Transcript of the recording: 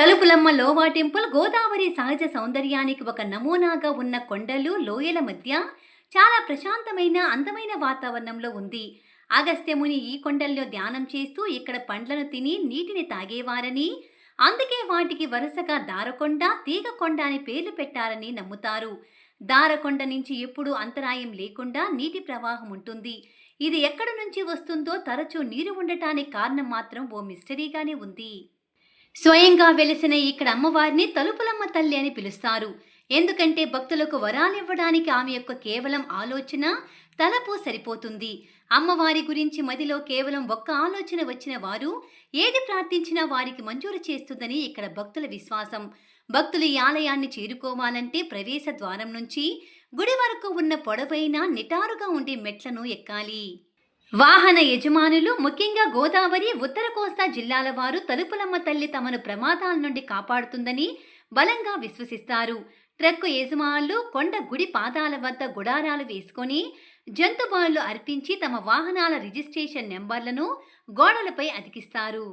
Talupulamma లోవా temple Godavari సహజ సౌందర్యానికి ఒక నమూనాగా ఉన్న కొండలు లోయల మధ్య చాలా ప్రశాంతమైన అందమైన వాతావరణంలో ఉంది. అగస్త్యముని ఈ కొండల్లో ధ్యానం చేస్తూ ఇక్కడ పండ్లను తిని నీటిని తాగేవారని అందుకే వాటికి వరుసగా దారకొండ తీగకొండ అని పేర్లు పెట్టారని నమ్ముతారు. దారకొండ నుంచి ఎప్పుడూ అంతరాయం లేకుండా నీటి ప్రవాహం ఉంటుంది. ఇది ఎక్కడి నుంచి వస్తుందో తరచూ నీరు ఉండటానికి కారణం మాత్రం ఓ మిస్టరీగానే ఉంది. స్వయంగా వెలిసిన ఇక్కడ అమ్మవారిని తలుపులమ్మ తల్లి అని పిలుస్తారు. ఎందుకంటే భక్తులకు వరాలివ్వడానికి ఆమె యొక్క కేవలం ఆలోచన తలపు సరిపోతుంది. అమ్మవారి గురించి మదిలో కేవలం ఒక్క ఆలోచన వచ్చిన వారు ఏది ప్రార్థించినా వారికి మంజూరు చేస్తుందని ఇక్కడ భక్తుల విశ్వాసం. భక్తులు ఈ ఆలయాన్ని చేరుకోవాలంటే ప్రవేశ ద్వారం నుంచి గుడి వరకు ఉన్న పొడవైన నిటారుగా ఉండే మెట్లను ఎక్కాలి. వాహన యజమానులు ముఖ్యంగా గోదావరి ఉత్తర కోస్తా జిల్లాల వారు తలుపులమ్మ తల్లి తమను ప్రమాదాల నుండి కాపాడుతుందని బలంగా విశ్వసిస్తారు. ట్రక్కు యజమానులు కొండ గుడి పాదాల వద్ద గుడారాలు వేసుకొని జంతుబాలు అర్పించి తమ వాహనాల రిజిస్ట్రేషన్ నెంబర్లను గోడలపై అతికిస్తారు.